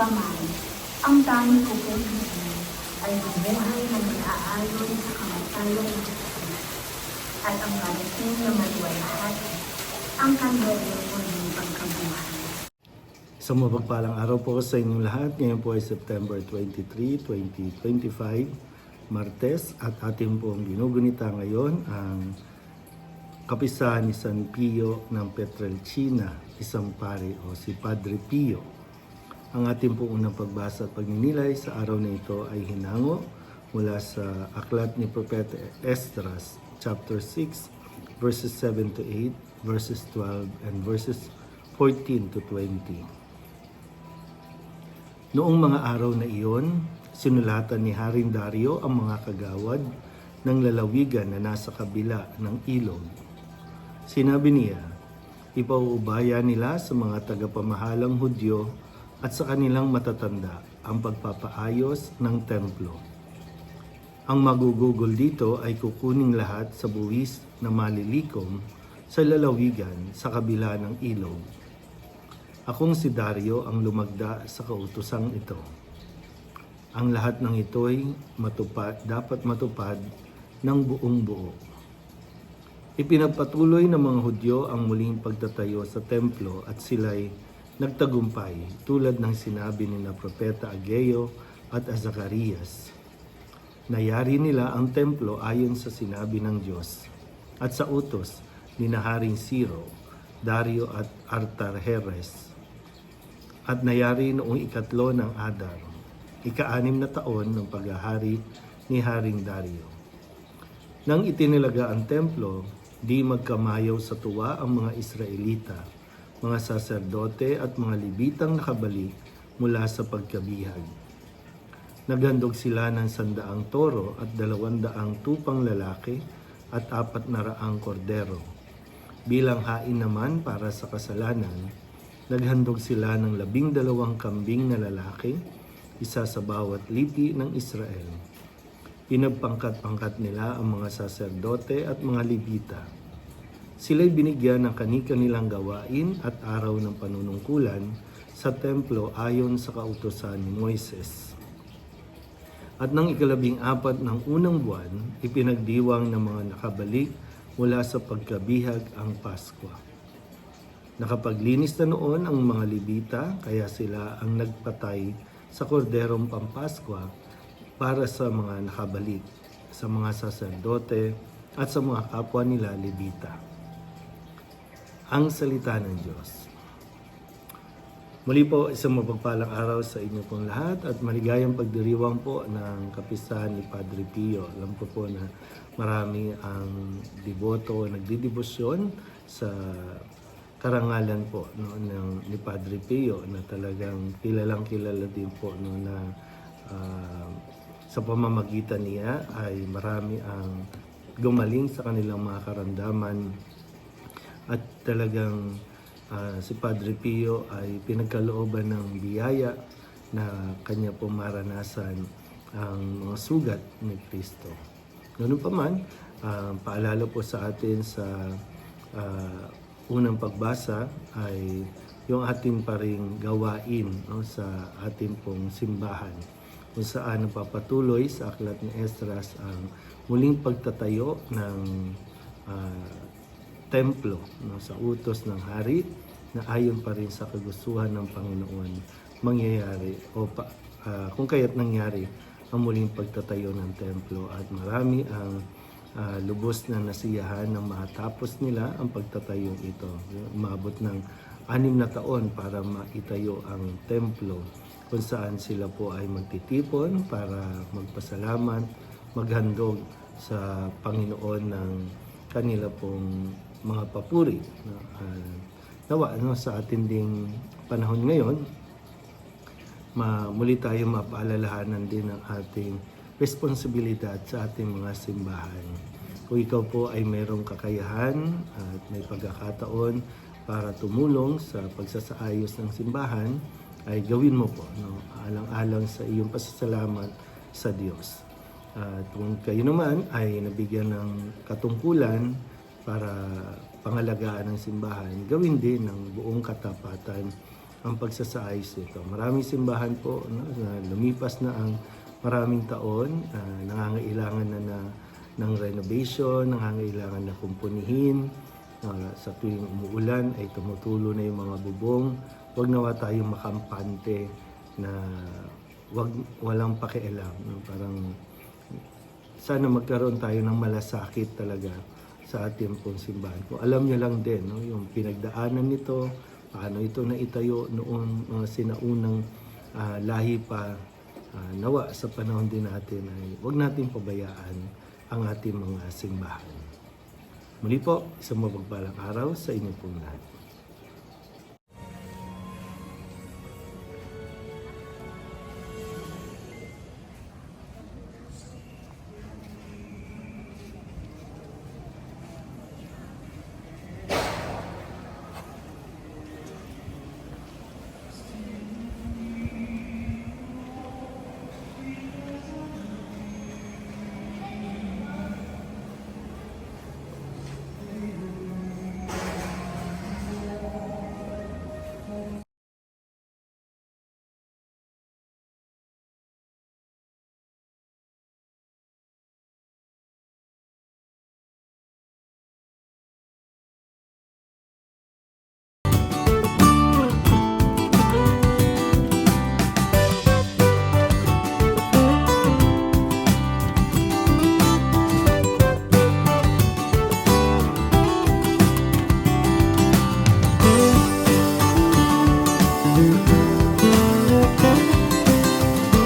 Gayunpaman, ang dami ko pong hingin ay mabuhay na nag-aayon sa kamatayan ng Kristo at ang marating na maluwalhati ang kanyang muling pagkabuhay. Sa mapagpalang araw po sa inyong lahat. Ngayon po ay September 23, 2025, Martes at ating pong ginugunita ngayon ang kapisahan ni San Pio ng Petrelcina, isang pare o si Padre Pio. Ang ating pong unang pagbasa at pagninilay sa araw na ito ay hinango mula sa aklat ni Propeta Esdras, chapter 6, verses 7 to 8, verses 12, and verses 14 to 20. Noong mga araw na iyon, sinulatan ni Haring Dario ang mga kagawad ng lalawigan na nasa kabila ng ilog. Sinabi niya, ipauubaya nila sa mga tagapamahalang Hudyo at sa kanilang matatanda ang pagpapaayos ng templo. Ang magugugol dito ay kukuning lahat sa buwis na malilikom sa lalawigan sa kabila ng ilog. Akong si Dario ang lumagda sa kautosang ito. Ang lahat ng ito'y matupad, dapat matupad ng buong buo. Ipinagpatuloy ng mga Hudyo ang muling pagtatayo sa templo at sila'y nagtagumpay tulad ng sinabi ni na Propeta Ageo at Azarias. Nayari nila ang templo ayon sa sinabi ng Diyos at sa utos ni Naharing Siro, Dario at Artajerjes. At nayari noong ikatlo ng Adar, ika-anim na taon ng paghahari ni Haring Dario. Nang itinilaga ang templo, di magkamayaw sa tuwa ang mga Israelita, mga saserdote at mga libitang nakabalik mula sa pagkabihag. Naghandog sila ng sandaang toro at dalawandaang tupang lalaki at apat na raang kordero. Bilang hain naman para sa kasalanan, naghandog sila ng labing dalawang kambing na lalaki, isa sa bawat lipi ng Israel. Pinagpangkat-pangkat nila ang mga saserdote at mga libita. Sila'y binigyan ng kani-kanilang gawain at araw ng panunungkulan sa templo ayon sa kautosan ni Moises. At nang ikalabing apat ng unang buwan, ipinagdiwang ng mga nakabalik mula sa pagkabihag ang Pasko. Nakapaglinis na noon ang mga Libita, kaya sila ang nagpatay sa korderong pampaskwa para sa mga nakabalik, sa mga saserdote at sa mga kapwa nila Libita. Ang salita ng Diyos. Muli po, isang mapagpalang araw sa inyo pong lahat at maligayang pagdiriwang po ng kapisahan ni Padre Pio. Alam ko po na marami ang deboto, nagdidibosyon sa karangalan po no, ng, ni Padre Pio na talagang kilalang kilala din po no, na ah, sa pamamagitan niya ay marami ang gumaling sa kanilang mga karamdaman at talagang ah, si Padre Pio ay pinagkalooban ng biyaya na kanya po maranasan ang mga sugat ni Kristo. Ganun pa man, ah, paalala po sa atin sa ah, unang pagbasa ay yung ating paring gawain no, sa ating pong simbahan kung saan napapatuloy sa aklat ni Esdras ang muling pagtatayo ng ah, templo no, sa utos ng hari na ayon pa rin sa kagustuhan ng Panginoon mangyayari o pa, ah, kung kaya't nangyari ang muling pagtatayo ng templo at marami ang ah, lubos na nasiyahan nang matapos nila ang pagtatayong ito. Umabot ng anim na taon para maitayo ang templo kung saan sila po ay magtitipon para magpasalamat, maghandog sa Panginoon ng kanila pong mga papuri. No? Ah, nawa no, sa ating ding panahon ngayon, ma muli tayo mapaalalahanan din ng ating responsibilidad sa ating mga simbahan. Kung ikaw po ay mayroong kakayahan at may pagkakataon para tumulong sa pagsasaayos ng simbahan, ay gawin mo po, no? alang-alang sa iyong pasasalamat sa Diyos. At kung kayo naman ay nabigyan ng katungkulan para pangalagaan ng simbahan, gawin din ng buong katapatan ang pagsasaayos nito. Maraming simbahan po no, na lumipas na ang maraming taon, ah, nangangailangan na, na ng renovation, nangangailangan na kumpunihin. Ah, sa tuwing umuulan ay tumutulo na yung mga bubong. Huwag nawa tayong makampante na wag walang pakialam. No? Parang sana magkaroon tayo ng malasakit talaga sa ating pong simbahan. Kung alam niyo lang din, no, yung pinagdaanan nito, paano ito naitayo noong mga sinaunang ah, lahi pa, ah, nawa sa panahon din natin ay huwag natin pabayaan ang ating mga simbahan. Muli po, isang mapagpalang araw sa inyo pong lahat.